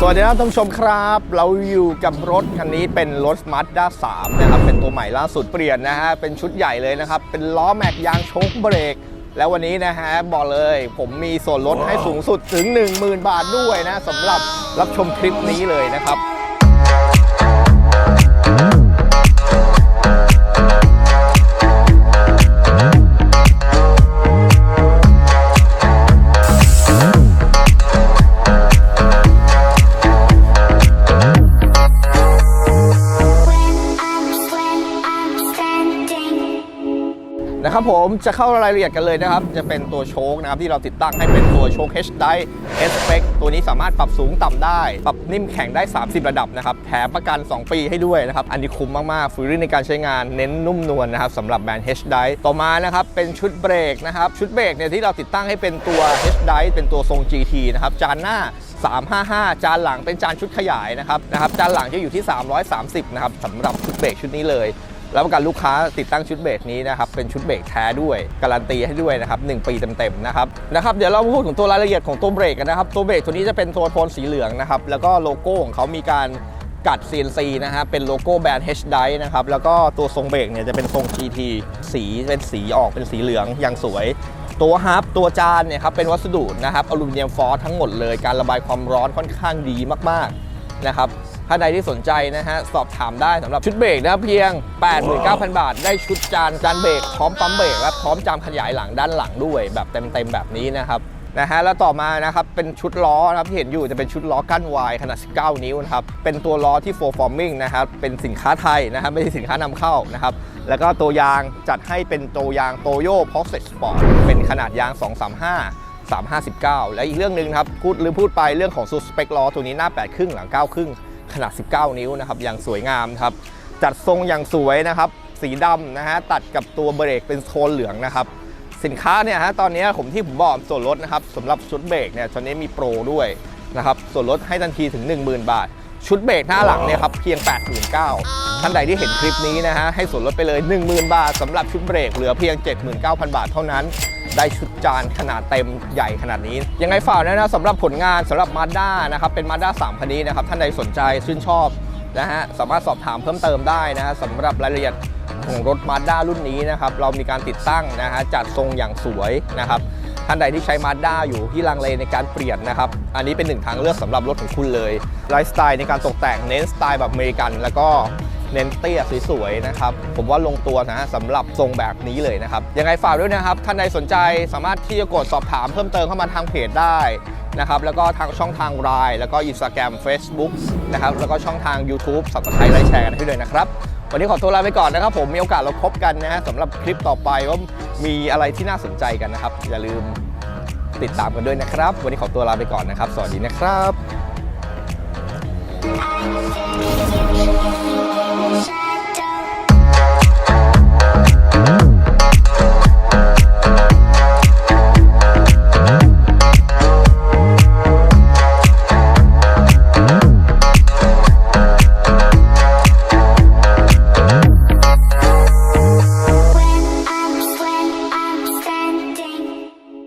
สวัสดีครับท่านผู้ชมครับ เราอยู่กับรถคันนี้เป็นรถ Mazda 3นะครับเป็นตัวใหม่ล่าสุดเปลี่ยนนะฮะเป็นชุดใหญ่เลยนะครับ เป็นล้อแม็กยางโชคเบรก แล้ววันนี้นะฮะบอกเลยผมมีส่วนลดให้สูงสุดถึง 10,000 บาทด้วยนะสำหรับรับชมคลิปนี้เลยนะครับ นะครับผมจะเข้ารายละเอียดกันเลยนะครับ จะเป็นตัวโชคนะครับที่เราติดตั้งให้เป็นตัวโชค H d i S Spec ตัวนี้สามารถปรับสูงต่ำได้ ปรับนิ่มแข็งได้ 30 ระดับนะครับแถมประกัน 2 ปีให้ด้วยนะครับ อันนี้คุ้มมากๆฟรีในการใช้งานเน้นนุ่มนวลนะครับสำหรับแบรนด์ H d i ต่อมานะครับเป็นชุดเบรกนะครับชุดเบรกเนี่ยที่เราติดตั้งให้เป็นตัว H d i เป็นตัวทรง GT นะครับจานหน้า 355 จานหลังเป็นจานชุดขยายนะครับนะครับจานหลังจะอยู่ที่ 330 นะครับสำหรับชุดเบรกชุดนี้เลย รับประกันลูกค้าติดตั้งชุดเบรกนี้นะครับเป็นชุดเบรกแท้ด้วยการันตีให้ด้วยนะครับ1ปีเต็มๆนะครับนะครับเดี๋ยวเราพูดถึงตัวรายละเอียดของตัวเบรกกันนะครับตัวเบรกตัวนี้จะเป็นตัวโทนสีเหลืองนะครับแล้วก็โลโก้ของเขามีการกัด CNC นะฮะเป็นโลโก้แบรนด์ H d i นะครับแล้วก็ตัวทรงเบรกเนี่ยจะเป็นทรง GT สีเป็นสีออกเป็นสีเหลืองอย่างสวยตัวฮับตัวจานเนี่ยครับเป็นวัสดุนะครับอลูมิเนียมฟอสทั้งหมดเลย การระบายความร้อนค่อนข้างดีมากๆนะครับ ถ้าใดที่สนใจนะฮะสอบถามได้สำหรับชุดเบรกนะเพียง 89,000 บาท ได้ชุดจานจานเบรกพร้อมปั๊มเบรกและพร้อมจามขยายหลังด้านหลังด้วย แบบเต็มๆแบบนี้นะครับนะฮะแล้วต่อมานะครับเป็นชุดล้อนะครับที่เห็นอยู่จะเป็นชุดล้อกั้นวายขนาด 19 นิ้วนะครับเป็นตัวล้อที่ 4 forming นะครับเป็นสินค้าไทยนะครับไม่ใช่สินค้านำเข้านะครับแล้วก็ตัวยางจัดให้เป็นตัวยางโตโย่พ็อกเซ็ตสปอร์ตเป็นขนาดยาง 235 359 และอีกเรื่องหนึ่งครับพูดหรือพูดไปเรื่องของสูตรสเปคล้อตัวนี้หน้า8ครึ่งหลัง9ครึ่ง ขนาด 19 นิ้วนะครับอย่างสวยงามครับจัดทรงอย่างสวยนะครับ สีดำนะฮะตัดกับตัวเบรกเป็นโทนเหลืองนะครับ สินค้าเนี่ยฮะตอนนี้ผมที่ผมบอกส่วนลดนะครับสำหรับชุดเบรกเนี่ยตอนนี้มีโปรด้วยนะครับส่วนลดให้ทันทีถึง 10,000 บาท ชุดเบรกหน้าหลังเนี่ยครับเพียง 89,000ท่านใดที่เห็นคลิปนี้นะฮะให้ส่วนลดไปเลย 10,000 บาทสำหรับชุดเบรกเหลือเพียง 79,000 บาทเท่านั้นได้ชุดจานขนาดเต็มใหญ่ขนาดนี้ ยังไงฝากนะนะสำหรับผลงานสำหรับ Mazda นะครับเป็น Mazda 3คันนี้นะครับท่านใดสนใจชื่นชอบนะฮะสามารถสอบถามเพิ่มเติมได้นะฮะสำหรับรายละเอียดของรถ Mazda รุ่นนี้นะครับเรามีการติดตั้งนะฮะจัดทรงอย่างสวยนะครับ ท่านใดที่ใช้ Mazda อยู่ที่ลังเลในการเปลี่ยนนะครับ อันนี้เป็นหนึ่งทางเลือกสำหรับรถของคุณเลยไลฟ์สไตล์ในการตกแต่งเน้นสไตล์แบบอเมริกัน แล้วก็เน้นเตี้ยสวยๆนะครับ ผมว่าลงตัวนะสำหรับทรงแบบนี้เลยนะครับ ยังไงฝากด้วยนะครับ ท่านใดสนใจสามารถที่จะกดสอบถามเพิ่มเติมเข้ามาทางเพจได้นะครับ แล้วก็ทางช่องทาง l ล n e แล้วก็ Instagram Facebook นะครับ แล้วก็ช่องทาง YouTube สับสไครต์ไลค์แชร์กันให้ด้วยนะครับ วันนี้ขอตัวลาไปก่อนนะครับ ผมมีโอกาสเราพบกันนะฮะสำหรับคลิปต่อไปว่ามีอะไรที่น่าสนใจกันนะครับ อย่าลืมติดตามกันด้วยนะครับ วันนี้ขอตัวลาไปก่อนนะครับ สวัสดีนะครับ I